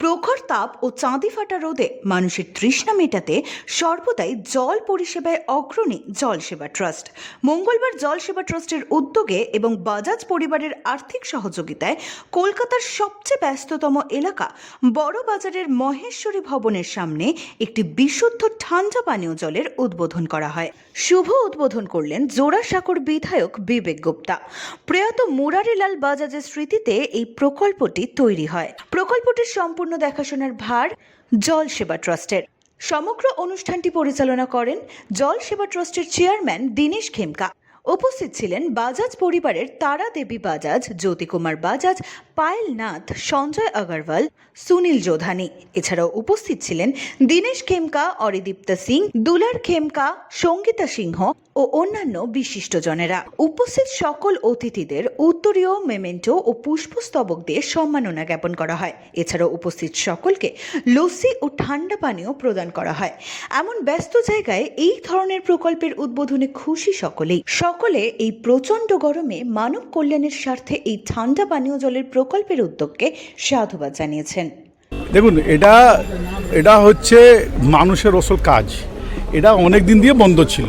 প্রখর তাপ ও চাঁদি ফাটা রোদে মানুষের তৃষ্ণা মেটাতে সর্বদাই জল পরিষেবায় অগ্রণী জলসেবা ট্রাস্ট। মঙ্গলবার জলসেবা ট্রাস্টের উদ্যোগে এবং বাজাজ পরিবারের আর্থিক সহযোগিতায় কলকাতার সবচেয়ে ব্যস্ততম এলাকা বড় বাজারের মহেশ্বরী ভবনের সামনে একটি বিশুদ্ধ ঠান্ডা পানীয় জলের উদ্বোধন করা হয়। শুভ উদ্বোধন করলেন জোড়াসাঁকোর বিধায়ক বিবেক গুপ্তা। প্রয়াত মুরারিলাল বাজাজের স্মৃতিতে এই প্রকল্পটি তৈরি হয়। প্রকল্পটির সম্পূর্ণ দেখাশোনার ভার জল সেবা ট্রাস্টের। সমগ্র অনুষ্ঠানটি পরিচালনা করেন জল সেবা ট্রাস্টের চেয়ারম্যান দীনেশ খেমকা উপস্থিত ছিলেন বাজাজ পরিবারের তারা দেবী বাজাজ, জ্যোতিকুমার বাজাজ পায়েল নাথ সঞ্জয় আগরওয়াল, সুনীল যোধানি এছাড়াও উপস্থিত ছিলেন দীনেশ খেমকা, অরিদীপ্তা সিং, দুলার খেমকা, সঙ্গীতা সিংহ ও অন্যান্য বিশিষ্টজনেরা। উপস্থিত সকল অতিথিদের উত্তরীয় মেমেন্টো ও পুষ্পস্তবক দিয়ে সম্মাননা জ্ঞাপন করা হয়। এছাড়াও উপস্থিত সকলকে লস্যি ও ঠান্ডা পানীয় প্রদান করা হয়। এমন ব্যস্ত জায়গায় এই ধরনের প্রকল্পের উদ্বোধনে খুশি সকলেই। সকলে এই প্রচণ্ড গরমে মানব কল্যাণের স্বার্থে এই ঠান্ডা পানীয় জলের প্রকল্পের উদ্যোগকে সাধুবাদ জানিয়েছেন। দেখুন, এটা এটা হচ্ছে মানুষের আসল কাজ। এটা অনেক দিন দিয়ে বন্ধ ছিল।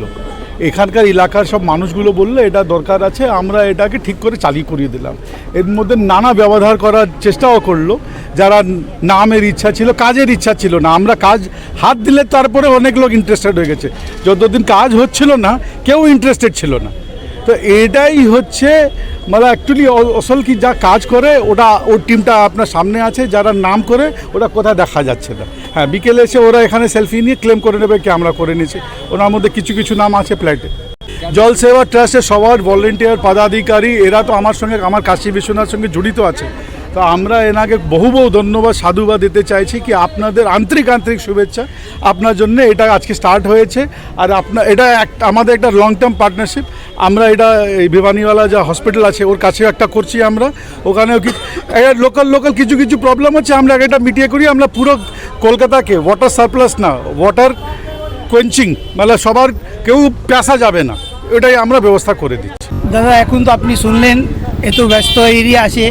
এখানকার এলাকার সব মানুষগুলো বলল, এটা দরকার আছে, আমরা এটাকে ঠিক করে চালিয়ে করিয়ে দিলাম। এর মধ্যে নানা ব্যবহার করার চেষ্টাও করল। যারা নামের ইচ্ছা ছিল, কাজের ইচ্ছা ছিল না। আমরা কাজ, হাত দিলে তারপরে অনেক লোক ইন্টারেস্টেড হয়ে গেছে। যতদিন কাজ হচ্ছিল না, কেউ ইন্টারেস্টেড ছিল না। তো এটাই হচ্ছে মানে অ্যাকচুয়ালি আসল কি যা কাজ করে, ওটা, ওর টিমটা আপনার সামনে আছে, যারা নাম করে, ওটা কোথায় দেখা যাচ্ছে না। হ্যাঁ বিকেলে এসে ওরা এখানে সেলফি নিয়ে ক্লেম করে নেবে কি আমরা করে নিয়েছি। ওনার মধ্যে কিছু কিছু নাম আছে প্ল্যাটে জল সেবা ট্রাস্টের সবার ভলেন্টিয়ার পদাধিকারী, এরা তো আমার সঙ্গে, আমার কাশী বিশ্বনাথের সঙ্গে জড়িত আছে। তো আমরা এনাকে বহু বহু ধন্যবাদ, সাধুবাদ দিতে চাইছি কি আপনাদের আন্তরিক আন্তরিক শুভেচ্ছা। আপনার জন্য এটা আজকে স্টার্ট হয়েছে। আর আপনার এটা এক, আমাদের একটা লং টার্ম পার্টনারশিপ আমরা এটা এই ভিবানিওয়ালা যা হসপিটাল আছে, ওর কাছেও একটা করছি আমরা। ওখানেও কি লোকাল লোকাল কিছু কিছু প্রবলেম হচ্ছে আমরা এটা মিটিয়ে করি। আমরা পুরো কলকাতাকে ওয়াটার সারপ্লাস না ওয়াটার কোয়েঞ্চিং মানে সবার কেউ পেশা যাবে না। এটাই আমরা ব্যবস্থা করে দিচ্ছি। দাদা, এখন তো আপনি শুনলেন, এত ব্যস্ত এরিয়া আছে।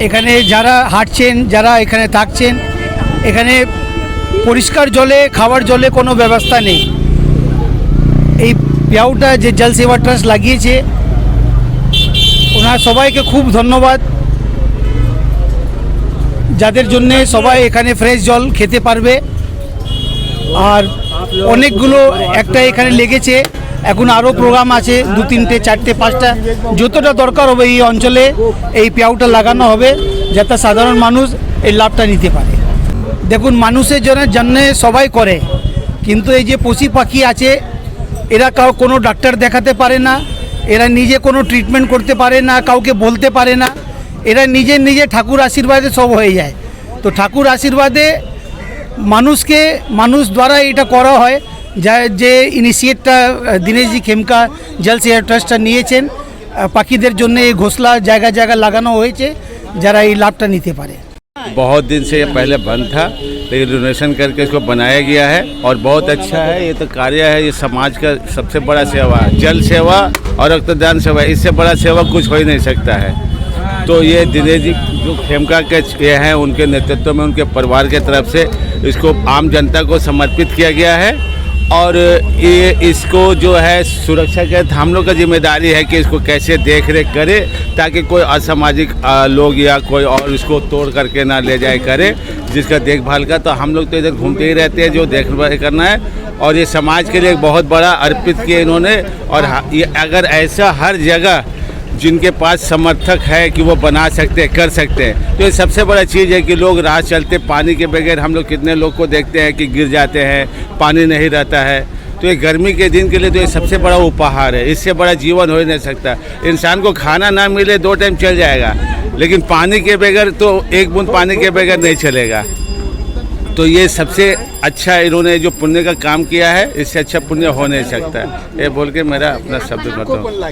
এখানে যারা হাঁটছেন, যারা এখানে থাকছেন, এখানে পরিষ্কার জলে, খাবার জলে কোনো ব্যবস্থা নেই। এই পেয়াউটা যে জল সেবা ট্রাস্ট লাগিয়েছে, ওনার সবাইকে খুব ধন্যবাদ। যাদের জন্যে সবাই এখানে ফ্রেশ জল খেতে পারবে। আর অনেকগুলো একটা এখানে লেগেছে। এখন আরও প্রোগ্রাম আছে, দু তিনটে, চারটে, পাঁচটা। যতটা দরকার হবে এই অঞ্চলে এই পেয়াউটা লাগানো হবে, যাতে সাধারণ মানুষ এই লাভটা নিতে পারে। দেখুন, মানুষের জন্য জন্যে সবাই করে, কিন্তু এই যে পশু পাখি আছে, এরা কাউ কোনো ডাক্তার দেখাতে পারে না, এরা নিজে কোনো ট্রিটমেন্ট করতে পারে না, কাউকে বলতে পারে না, এরা নিজে নিজে ঠাকুর আশীর্বাদে সব হয়ে যায়। তো ঠাকুর আশীর্বাদে মানুষকে, মানুষ দ্বারা এটা করা হয় যা যে ইনিশিয়েটটা দীনেশজি খেমকা জল সেবা ট্রাস্টটা নিয়েছেন আহ, পাখিদের জন্য এই ঘোষলা জায়গা জায়গা লাগানো হয়েছে যারা এই লাভটা নিতে পারে बहुत दिन से ये पहले बंद था लेकिन डोनेशन करके इसको बनाया गया है और बहुत अच्छा है ये तो कार्य है ये समाज का सबसे बड़ा सेवा है जल सेवा और रक्तदान सेवा इससे बड़ा सेवा कुछ हो ही नहीं सकता है तो ये दिनेश जी जो खेमका के ये हैं उनके नेतृत्व में उनके परिवार के तरफ से इसको आम जनता को समर्पित किया गया है और ये इसको जो है सुरक्षा के हम लोग का ज़िम्मेदारी है कि इसको कैसे देख रेख करे, ताकि कोई असामाजिक लोग या कोई और इसको तोड़ करके ना ले जाए करे, जिसका देखभाल का। तो हम लोग तो इधर घूमते ही रहते हैं, जो देखभाल करना है। और ये समाज के लिए एक बहुत बड़ा अर्पित किया इन्होंने। और ये अगर ऐसा हर जगह जिनके पास समर्थक है कि वो बना सकते हैं कर सकते हैं। तो ये सबसे बड़ा चीज़ है कि लोग राह चलते पानी के बगैर हम लोग कितने लोग को देखते हैं कि गिर जाते हैं पानी नहीं रहता है। तो ये गर्मी के दिन के लिए तो ये सबसे बड़ा उपहार है। इससे बड़ा जीवन हो ही नहीं सकता। इंसान को खाना ना मिले दो टाइम चल जाएगा लेकिन पानी के बगैर तो एक बूंद पानी के बगैर नहीं चलेगा। तो ये सबसे अच्छा इन्होंने जो पुण्य का काम किया है इससे अच्छा पुण्य हो नहीं सकता। ये बोल के मेरा अपना शब्द हूँ